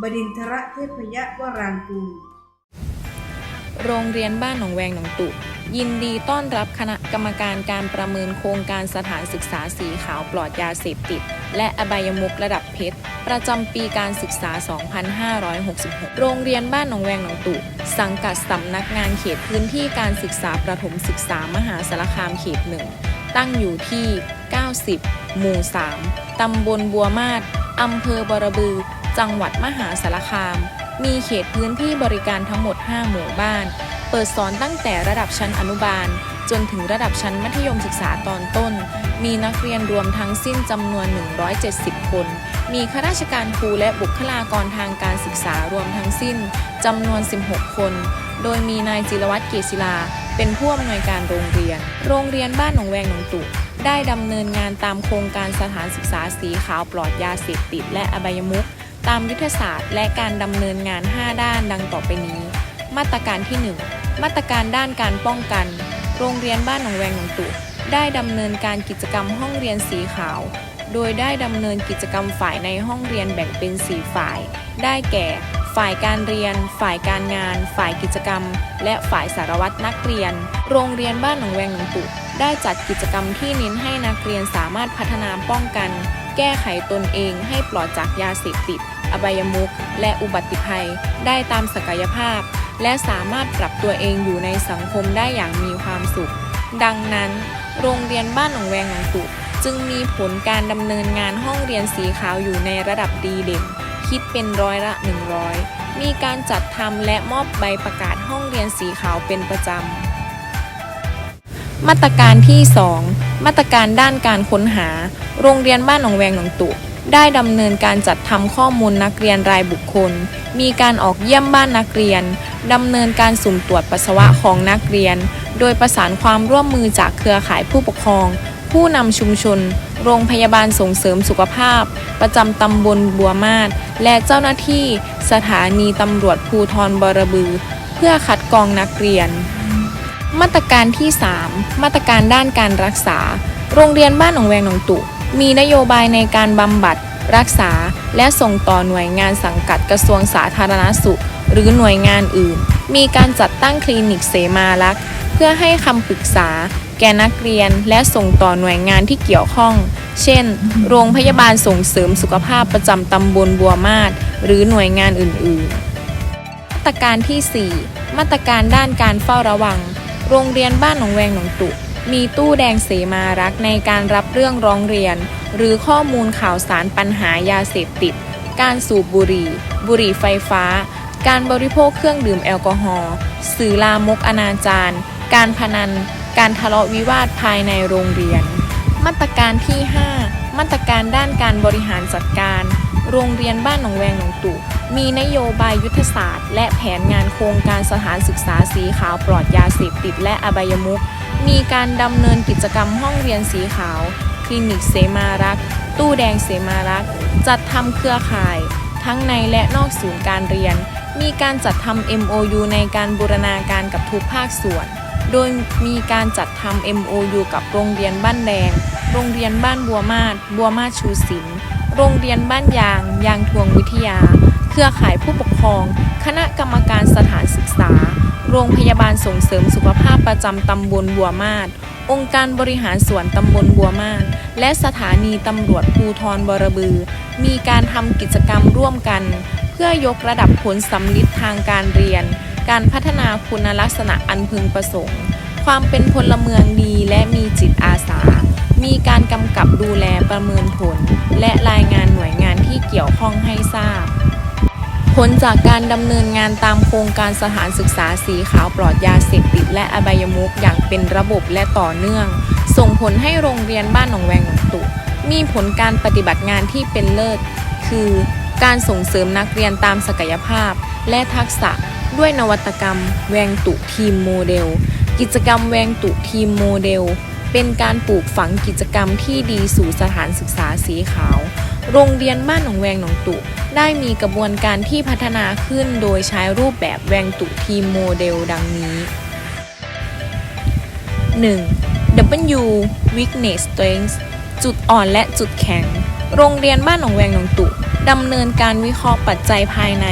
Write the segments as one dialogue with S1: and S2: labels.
S1: บดินทรเทพยวรางกูล
S2: โรงเรียนบ้านหนองแวงหนองตุ ยินดีต้อนรับคณะกรรมการการประเมินโครงการสถานศึกษาสีขาวปลอดยาเสพติด และอบายมุกระดับเพชร ประจำปีการศึกษา 2566 โรงเรียนบ้านหนองแวงหนองตุ สังกัดสำนักงานเขตพื้นที่การศึกษาประถมศึกษามหาสารคามเขตหนึ่งตั้งอยู่ที่ 90 หมู่ 3 ตำบลบัวมาศอำเภอบรบือ จังหวัดมหาสารคาม มีเขตพื้นที่บริการทั้งหมด 5 หมู่บ้าน เปิดสอนตั้งแต่ระดับชั้นอนุบาล จนถึงระดับชั้นมัธยมศึกษาตอนต้น มีนักเรียนรวมทั้งสิ้นจำนวน 170 คน มีข้าราชการครูและบุคลากรทางการศึกษารวมทั้งสิ้นจำนวน 16 คน โดยมีนายจิรวัตรเกศิลา เป็นผู้อำนวยการโรงเรียน โรงเรียนบ้านหนองแวงหนองตุได้ดำเนินงานตามโครงการสถานศึกษาสีขาวปลอดยาเสพติดและอบายมุข ตามยุทธศาสตร์และการดำเนินงาน 5 ด้านดังต่อไปนี้ มาตรการที่ 1 มาตรการด้านการป้องกัน โรงเรียนบ้านหนองแวงหนองตุได้ดำเนินการกิจกรรมห้องเรียนสีขาว โดยได้ดำเนินกิจกรรมฝ่ายในห้องเรียนแบ่งเป็น 4 ฝ่าย ได้แก่ ฝ่ายการเรียน ฝ่ายการงาน ฝ่ายกิจกรรม และฝ่ายสารวัตรนักเรียน โรงเรียนบ้านหนองแวงหนองตุได้จัดกิจกรรมที่เน้นให้นักเรียนสามารถพัฒนาป้องกัน แก้ไขตนเองให้ปลอดจากยาเสพติด อบายมุขและอุบัติภัยได้ตามศักยภาพ และสามารถปรับตัวเองอยู่ในสังคมได้อย่างมีความสุข ดังนั้น โรงเรียนบ้านหนองแวงหนองตุจึงมีผลการดำเนินงานห้องเรียนสีขาวอยู่ในระดับดีเด่นคิดเป็นร้อยละ 100 มีการจัดทำและมอบใบประกาศห้องเรียนสีขาวเป็นประจำมาตรการที่ 2 มาตรการด้านการค้นหา โรงเรียนบ้านหนองแวงหนองตุ ได้ดำเนินการจัดทำข้อมูลนักเรียนรายบุคคล มีการออกเยี่ยมบ้านนักเรียนดำเนินการสุ่มตรวจปัสสาวะของนักเรียน โดยประสานความร่วมมือจากเครือข่ายผู้ปกครอง ผู้นำชุมชน โรงพยาบาลส่งเสริมสุขภาพ ประจำตำบลบัวมาศและเจ้าหน้าที่ สถานีตำรวจภูทรบรบือ เพื่อคัดกรองนักเรียน มาตรการที่ 3 มาตรการด้านการรักษา โรงเรียนบ้านหนองแวงหนองตุ มีนโยบายในการบำบัด รักษา และส่งต่อหน่วยงานสังกัดกระทรวงสาธารณสุข หรือหน่วยงานอื่น มีการจัดตั้งคลินิกเสมารักษ์เพื่อให้คำปรึกษา แก่นักเรียนและส่งต่อหน่วยงานที่เกี่ยวข้อง เช่น โรงพยาบาลส่งเสริมสุขภาพประจำตำบลบัวมาศหรือหน่วยงานอื่น ๆ มาตรการที่ 4 มาตรการด้านการเฝ้าระวัง โรงเรียนบ้านหนองแวงหนองตุ มีตู้แดงเสมารักในการรับเรื่องร้องเรียน หรือข้อมูลข่าวสารปัญหายาเสพติด การสูบบุหรี่ บุหรี่ไฟฟ้า การบริโภคเครื่องดื่มแอลกอฮอล์สื่อลามกอนาจารการพนัน การทะเลาะวิวาทภายในโรงเรียน มาตรการที่ 5 มาตรการด้านการบริหารจัดการ โรงเรียนบ้านหนองแวงหนองตุ มีนโยบายยุทธศาสตร์ และแผนงานโครงการสถานศึกษาสีขาวปลอดยาเสพติดและอบายมุขมีการดำเนินกิจกรรมห้องเรียนสีขาว คลินิกเสมารักษ์ตู้แดงเสมารักษ์จัดทำเครือข่าย ทั้งในและนอกศูนย์การเรียน มีการจัดทำ MOU ในการบูรณาการกับทุกภาคส่วน โดยมีการจัดทำ MOU กับโรงเรียนบ้านแดง โรงเรียนบ้านบัวมาศบัวมาศชูศิลป์ โรงเรียนบ้านยาง ยางทวงวิทยา เครือข่ายผู้ปกครอง คณะกรรมการสถานศึกษา โรงพยาบาลส่งเสริมสุขภาพประจำตำบลบัวมาศองค์การบริหารส่วนตำบลบัวมาศและสถานีตำรวจภูทรบรบือ มีการทำกิจกรรมร่วมกัน เพื่อยกระดับผลสำลิดทางการเรียน การพัฒนาคุณลักษณะอันพึงประสงค์ ความเป็นพลเมืองดีและมีจิตอาสา มีการกำกับดูแลประเมินผล และรายงานหน่วยงานที่เกี่ยวข้องให้ทราบ ผลจากการดำเนินงานตามโครงการสถานศึกษาสีขาวปลอดยาเสพติดและอบายมุขอย่างเป็นระบบและต่อเนื่อง ส่งผลให้โรงเรียนบ้านหนองแวงหนองตุ มีผลการปฏิบัติงานที่เป็นเลิศ คือ การส่งเสริมนักเรียนตามศักยภาพ และทักษะด้วยนวัตกรรม แวงตุทีมโมเดล กิจกรรมแวงตุทีมโมเดล เป็นการปลูกฝังกิจกรรมที่ดีสู่สถานศึกษาสีขาว โรงเรียนบ้านหนองแวงหนองตุ ได้มีกระบวนการที่พัฒนาขึ้นโดยใช้รูปแบบแวงตุทีมโมเดลดังนี้ 1. W weakness strengths จุดอ่อนและจุดแข็ง โรงเรียนบ้านหนองแวงหนองตุดำเนินการวิเคราะห์ปัจจัยภายใน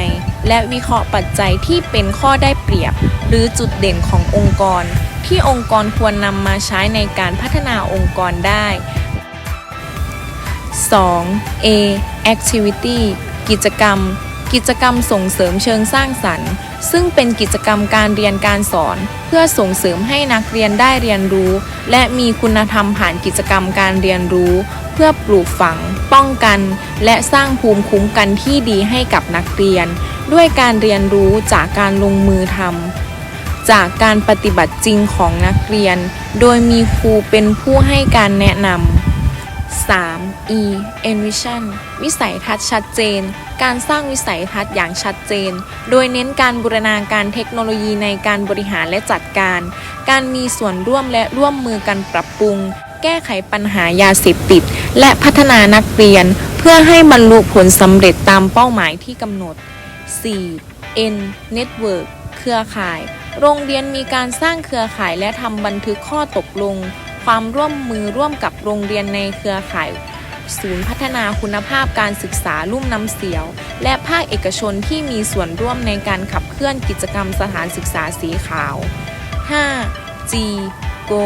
S2: และวิเคราะห์ปัจจัยที่เป็นข้อได้เปรียบ หรือจุดเด่นขององค์กร ที่องค์กรควรนำมาใช้ในการพัฒนาองค์กรได้ 2. A activity กิจกรรม กิจกรรมส่งเสริมเชิงสร้างสรรค์ ซึ่งเป็นกิจกรรมการเรียนการสอน เพื่อส่งเสริมให้นักเรียนได้เรียนรู้ และมีคุณธรรมผ่านกิจกรรมการเรียนรู้ เพื่อปลูกฝัง ป้องกัน และสร้างภูมิคุ้มกันที่ดีให้กับนักเรียน ด้วยการเรียนรู้จากการลงมือทำ จากการปฏิบัติจริงของนักเรียน โดยมีครูเป็นผู้ให้การแนะนำ 3. E envision วิสัยทัศน์ชัดเจน การสร้างวิสัยทัศน์อย่างชัดเจน โดยเน้นการบูรณาการเทคโนโลยีในการบริหารและจัดการ การมีส่วนร่วมและร่วมมือกันปรับปรุง แก้ไขปัญหายาเสพติด และพัฒนานักเรียน เพื่อให้บรรลุผลสำเร็จตามเป้าหมายที่กำหนด 4. N Network เครือข่าย โรงเรียนมีการสร้างเครือข่ายและทำบันทึกข้อตกลง ความร่วมมือร่วมกับโรงเรียนในเครือข่าย ศูนย์พัฒนาคุณภาพการศึกษาลุ่มน้ำเสียว และภาคเอกชนที่มีส่วนร่วมในการขับเคลื่อนกิจกรรมสถานศึกษาสีขาว 5. G Go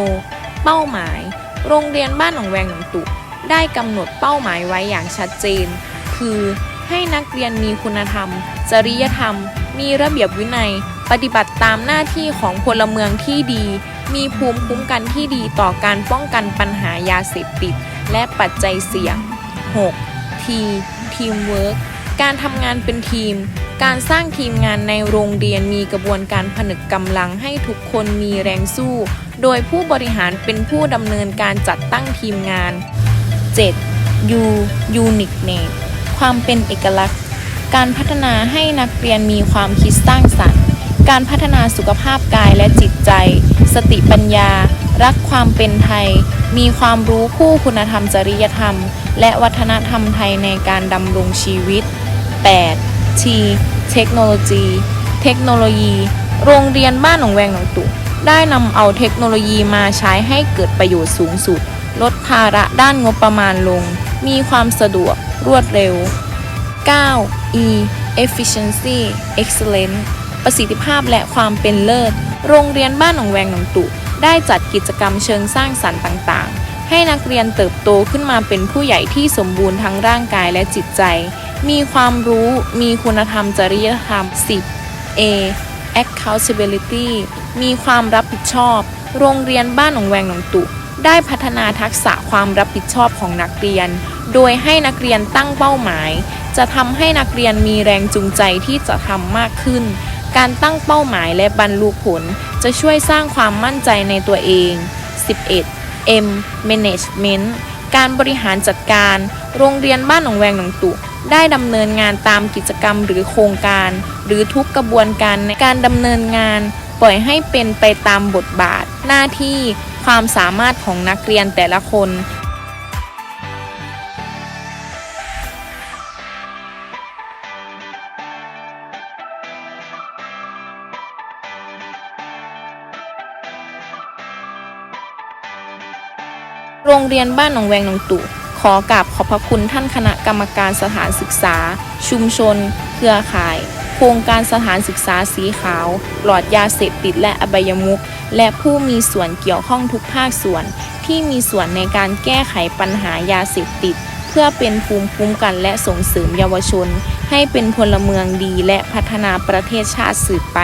S2: เป้าหมาย โรงเรียนบ้านหนองแวงหนองตุ ได้กำหนดเป้าหมายไว้อย่างชัดเจน คือให้นักเรียนมีคุณธรรม จริยธรรม มีระเบียบวินัย ปฏิบัติตามหน้าที่ของพลเมืองที่ดี มีภูมิคุ้มกันที่ดีต่อการป้องกันปัญหายาเสพติด และปัจจัยเสี่ยง 6. T Teamwork การทำงานเป็นทีม การสร้างทีมงานในโรงเรียนมีกระบวนการผนึกกำลังให้ทุกคนมีแรงสู้ โดยผู้บริหารเป็นผู้ดำเนินการจัดตั้งทีมงาน 7. U Uniqueness ความเป็นเอกลักษณ์ การพัฒนาให้นักเรียนมีความคิดสร้างสรรค์ การพัฒนาสุขภาพกายและจิตใจ สติปัญญา รักความเป็นไทย มีความรู้คู่คุณธรรมจริยธรรม และวัฒนธรรมไทยในการดำรงชีวิต 8. T เทคโนโลยี เทคโนโลยี โรงเรียนบ้านหนองแวงหนองตุได้นำเอาเทคโนโลยีมาใช้ให้เกิดประโยชน์สูงสุด ลดภาระด้านงบประมาณลง มีความสะดวกรวดเร็ว 9. E efficiency excellence ประสิทธิภาพและความเป็นเลิศ โรงเรียนบ้านหนองแวงหนองตุ ได้จัดกิจกรรมเชิงสร้างสรรค์ต่างๆ ให้นักเรียนเติบโตขึ้นมาเป็นผู้ใหญ่ที่สมบูรณ์ทั้งร่างกายและจิตใจ มีความรู้ มีคุณธรรมจริยธรรม 10. A accountability มีความรับผิดชอบ โรงเรียนบ้านหนองแวงหนองตุ ได้พัฒนาทักษะความรับผิดชอบของนักเรียน โดยให้นักเรียนตั้งเป้าหมาย จะทำให้นักเรียนมีแรงจูงใจที่จะทำมากขึ้น การตั้งเป้าหมายและบรรลุผลจะช่วยสร้างความมั่นใจในตัวเอง 11. M Management การบริหารจัดการ โรงเรียนบ้านหนองแวงหนองตุได้ดำเนินงานตามกิจกรรมหรือโครงการ หรือทุกกระบวนการในการดำเนินงาน ปล่อยให้เป็นไปตามบทบาท หน้าที่ ความสามารถของนักเรียนแต่ละคน รงเรียนบ้านหนองแวงหนองตุขอกราบขอบพระคุณท่านคณะกรรมการสถานศึกษา ชุมชน เครือข่าย โครงการสถานศึกษาสีขาวปลอดยาเสพติดและอบายมุขและผู้มีส่วนเกี่ยวข้องทุกภาคส่วน ที่มีส่วนในการแก้ไขปัญหายาเสพติด เพื่อเป็นภูมิคุ้มกันและส่งเสริมเยาวชน ให้เป็นพลเมืองดีและพัฒนาประเทศชาติสืบไป